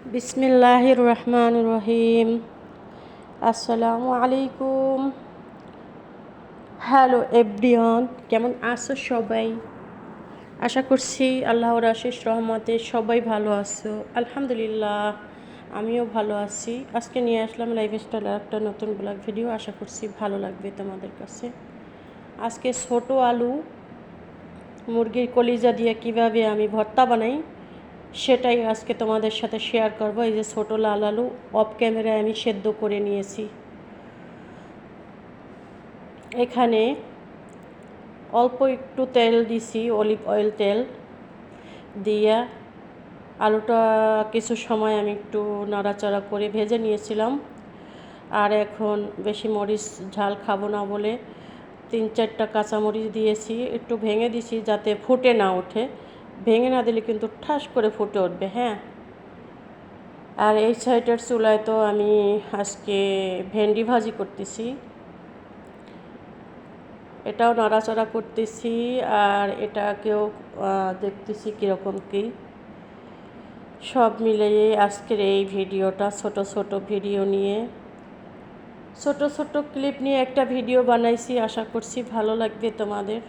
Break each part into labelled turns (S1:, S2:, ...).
S1: বিসমিল্লাহির রহমান রহিম আসসালামু আলাইকুম হ্যালো এভরিওয়ান কেমন আছো সবাই? আশা করছি আল্লাহর আশিস রহমতে সবাই ভালো আছো। আলহামদুলিল্লাহ, আমিও ভালো আছি। আজকে নিয়ে আসলাম লাইফ স্টাইলের একটা নতুন ব্লগ ভিডিও আশা করছি ভালো লাগবে তোমাদের কাছে। আজকে ছোট আলু, মুরগির কলিজা দিয়ে কীভাবে আমি ভর্তা বানাই সেটাই আজকে তোমাদের সাথে শেয়ার করব। এই যে ছোটো লাল আলু অফ ক্যামেরায় আমি সেদ্ধ করে নিয়েছি। এখানে অল্প একটু তেল দিছি অলিভ অয়েল তেল দিয়া। আলুটা কিছু সময় আমি একটু নাড়াচাড়া করে ভেজে নিয়েছিলাম। আর এখন বেশি মরিচ ঝাল খাব না বলে তিন চারটা কাঁচামরিচ দিয়েছি। একটু ভেঙে দিছি যাতে ফুটে না ওঠে। ভেঙে না দিলে কিন্তু ঠাস করে ফুটে উঠবে হ্যাঁ? আর এই সাইডের চুলায় তো আমি আজকে ভেন্ডি ভাজি করতেছি। এটাও নাড়াচাড়া করতেছি আর এটাকেও দেখতেছি কীরকম কী। সব মিলিয়ে আজকের এই ভিডিওটা ছোট ছোট ভিডিও নিয়ে। ছোট ছোট ক্লিপ নিয়ে একটা ভিডিও বানাইছি, আশা করছি ভালো লাগবে তোমাদের।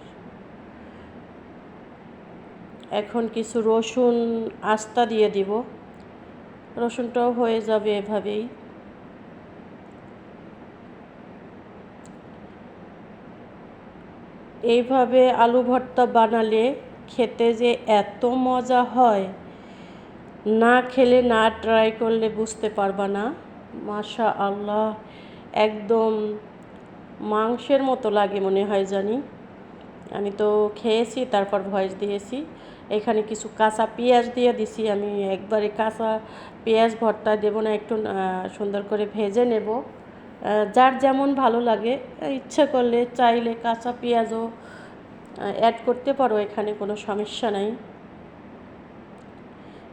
S1: এখন কিছু রসুন আস্তা দিয়ে দিব। রসুনটাও হয়ে যাবে এভাবেই। এইভাবে আলু ভর্তা বানালে খেতে যে এত মজা হয়, না খেলে না ট্রাই করলে বুঝতে পারবা না। মাশা আল্লাহ একদম মাংসের মতো লাগে মনে হয় জানি। আমি তো খেয়েছি, তারপর ভয়েস দিয়েছি। এখানে কিছু কাঁচা পেঁয়াজ দিয়ে দিছি। আমি একবারে কাঁচা পেঁয়াজ ভর্তা দেবো না, একটু সুন্দর করে ভেজে নেব। যার যেমন ভালো লাগে, ইচ্ছে করলে চাইলে কাঁচা পেঁয়াজও অ্যাড করতে পারো, এখানে কোনো সমস্যা নাই।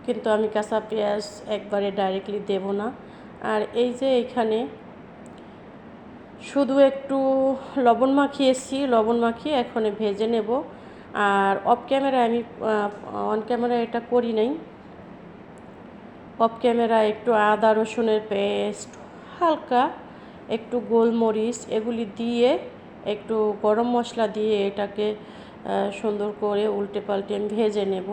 S1: কিন্তু আমি কাঁচা পেঁয়াজ একবারে ডাইরেক্টলি দেব না। আর এই যে এখানে শুধু একটু লবণ মাখিয়েছি, লবণ মাখিয়ে এখন ভেজে নেব। আর অফ ক্যামেরা আমি অন ক্যামেরা এটা করি নাই। অফ ক্যামেরা একটু আদা, রসুনের পেস্ট হালকা একটু গোলমরিচ এগুলি দিয়ে একটু গরম মশলা দিয়ে এটাকে সুন্দর করে উল্টে পাল্টে আমি ভেজে নেব।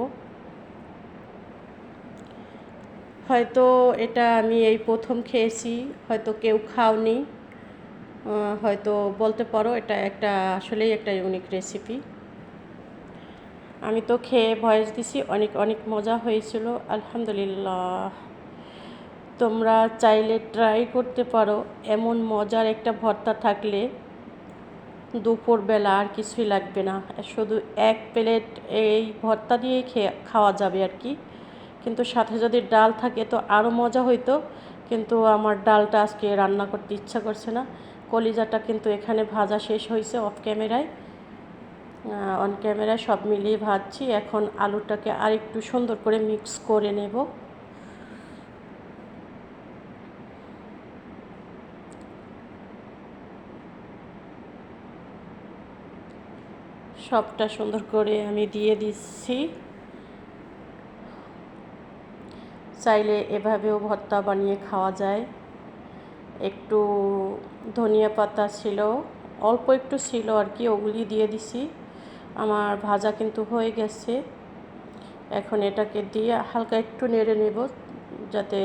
S1: হয়তো এটা আমি এই প্রথম খেয়েছি, হয়তো কেউ খাওনি। হয়তো বলতে পারো এটা একটা আসলেই একটা ইউনিক রেসিপি আমি তো খেয়ে ভয়েস দিছি, অনেক অনেক মজা হয়েছিল, আলহামদুলিল্লাহ। তোমরা চাইলে ট্রাই করতে পারো, এমন মজার একটা ভর্তা থাকলে দুপুরবেলা আর কিছুই লাগবে না। শুধু এক প্লেট এই ভর্তা দিয়েই খেয়ে, খাওয়া যাবে আর কি। কিন্তু সাথে যদি ডাল থাকে তো আরও মজা হইতো, কিন্তু আমার ডালটা আজকে রান্না করতে ইচ্ছা করছে না। কলিজাটা কিন্তু এখানে ভাজা শেষ হয়েছে অফ ক্যামেরায় অন ক্যামেরায় সব মিলিয়ে ভাজছি। এখন আলুটাকে আরেকটু সুন্দর করে মিক্স করে নেব। সবটা সুন্দর করে আমি দিয়ে দিচ্ছি। চাইলে এভাবেও ভর্তা বানিয়ে খাওয়া যায়। একটু ধনিয়া পাতা ছিল, অল্প একটু ছিল আর কি, ওগুলি দিয়ে দিছি। আমার ভাজা কিন্তু হয়ে গেছে। এখন এটাকে দিয়ে হালকা একটু নেড়ে নেব যাতে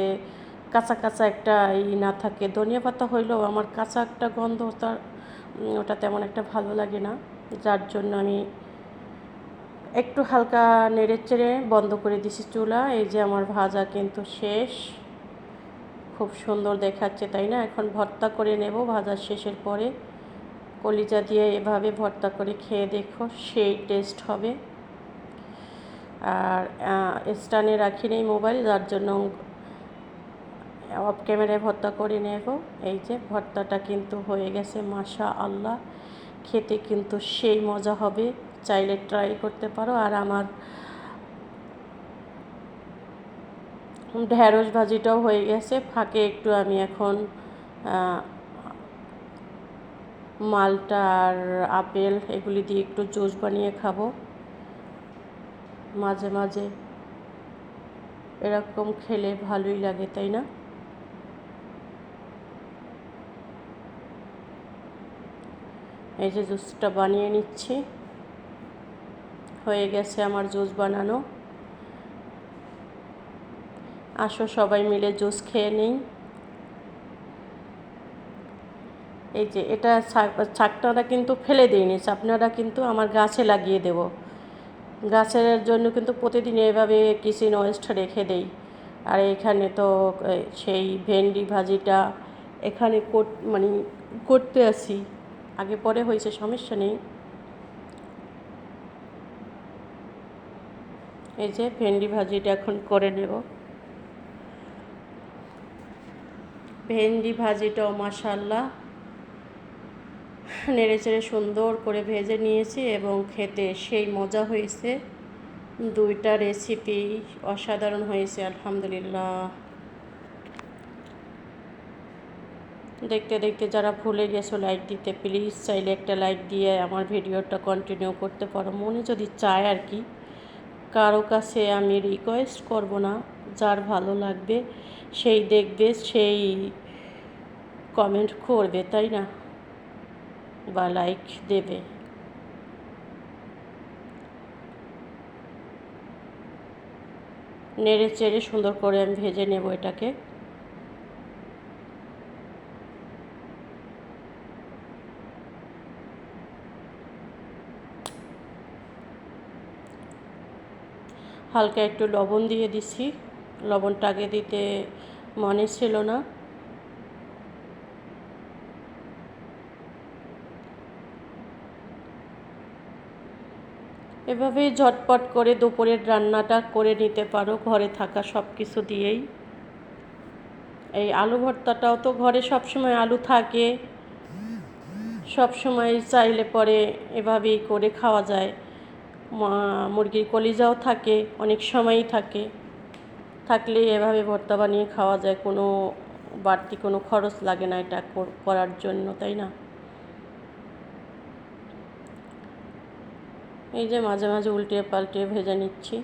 S1: কাঁচা কাঁচা একটা ই না থাকে। ধনিয়া পাতা হইলেও আমার কাঁচা একটা গন্ধ তার ওটা তেমন একটা ভালো লাগে না। যার জন্য আমি একটু হালকা নেড়ে চেড়ে বন্ধ করে দিছি চুলা। এই যে আমার ভাজা কিন্তু শেষ। খুব সুন্দর দেখাচ্ছে, তাই না? এখন ভর্তা করে নেব ভাজা শেষের পরে। কলিজা দিয়ে এভাবে ভর্তা করে খেয়ে দেখো, সেই টেস্ট হবে। আর স্টানে রাখি নেই মোবাইল যার জন্য অফ ক্যামেরায় ভর্তা করে নেব। এই যে, ভর্তাটা কিন্তু হয়ে গেছে মাশা আল্লাহ খেতে কিন্তু সেই মজা হবে। চাইলে ট্রাই করতে পারো। আর আমার ঢ্যাঁড়স ভাজিটাও হয়ে গেছে। ফাঁকে একটু আমি এখন মালটা আর আপেল এগুলি দিয়ে একটু জুস বানিয়ে খাব। মাঝে মাঝে এরকম খেলে ভালোই লাগে, তাই না? এই যে জুসটা বানিয়ে নিচ্ছি। হয়ে গেছে আমার জুস বানানো। আসো সবাই মিলে জুস খেয়ে নিই। এই যে এটা ছাকটাটা কিন্তু ফেলে দিইনি আপনারা কিন্তু আমার গাছে লাগিয়ে দেব। গাছের জন্য কিন্তু প্রতিদিন এভাবে কিচেন ওয়েস্ট রেখে দেই। আর এখানে তো সেই ভেন্ডি ভাজিটা এখানে মানে করতে আসি। আগে পরে হয়েছে, সমস্যা নেই। এই যে ভেন্ডি ভাজিটা এখন করে নেব। ভেন্ডি ভাজিটাও মাসাল্লাহ নেড়ে চেড়ে সুন্দর করে ভেজে নিয়েছি এবং খেতে সেই মজা হয়েছে। দুইটা রেসিপি অসাধারণ হয়েছে, আলহামদুলিল্লাহ। দেখতে দেখতে যারা ভুলে গেছো লাইক দিতে প্লিজ চাইলে একটা লাইক দিয়ে আমার ভিডিওটা কন্টিনিউ করতে পারো। মনে যদি চায় আর কি, কারও কাছে আমি রিকোয়েস্ট করব না, যার ভালো লাগবে, সেই দেখবে, সেই কমেন্ট করবে, তাই না? বা লাইক দেবে। নেড়ে চেড়ে সুন্দর করে আমি ভেজে নেব এটাকে। হালকা একটু লবণ দিয়ে দিছি। লবণটা আগে দিতে মনে ছিল না। এভাবেই ঝটপট করে দুপুরের রান্নাটা করে নিতে পারো, ঘরে থাকা সব কিছু দিয়েই। এই আলু ভর্তাটাও তো ঘরে সবসময় আলু থাকে। সব সময় চাইলে পরে এভাবেই করে খাওয়া যায়। মুরগির কলিজাও থাকে, অনেক সময়ই থাকে। থাকলে এভাবে ভর্তা বানিয়ে খাওয়া যায়, কোনো বাড়তি কোনো খরচ লাগে না এটা করার জন্য, তাই না? এই যে মাঝে মাঝে উল্টিয়ে পাল্টিয়ে ভেজে নিচ্ছি।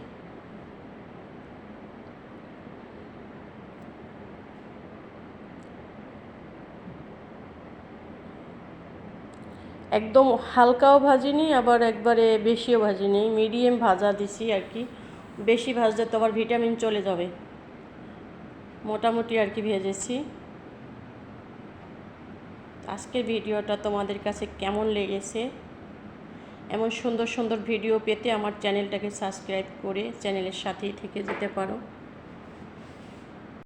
S1: একদম হালকাও ভাজিনি আবার একবারে বেশিও ভাজিনি মিডিয়াম ভাজা দিছি আর কি। বেশি ভাজলে তো আবার ভিটামিন চলে যাবে। মোটামুটি আর কি ভেজেছি। আজকের ভিডিওটা তোমাদের কাছে কেমন লেগেছে? এমন সুন্দর সুন্দর ভিডিও পেতে আমার চ্যানেলটাকে সাবস্ক্রাইব করে চ্যানেলের সাথেই থেকে যেতে পারো।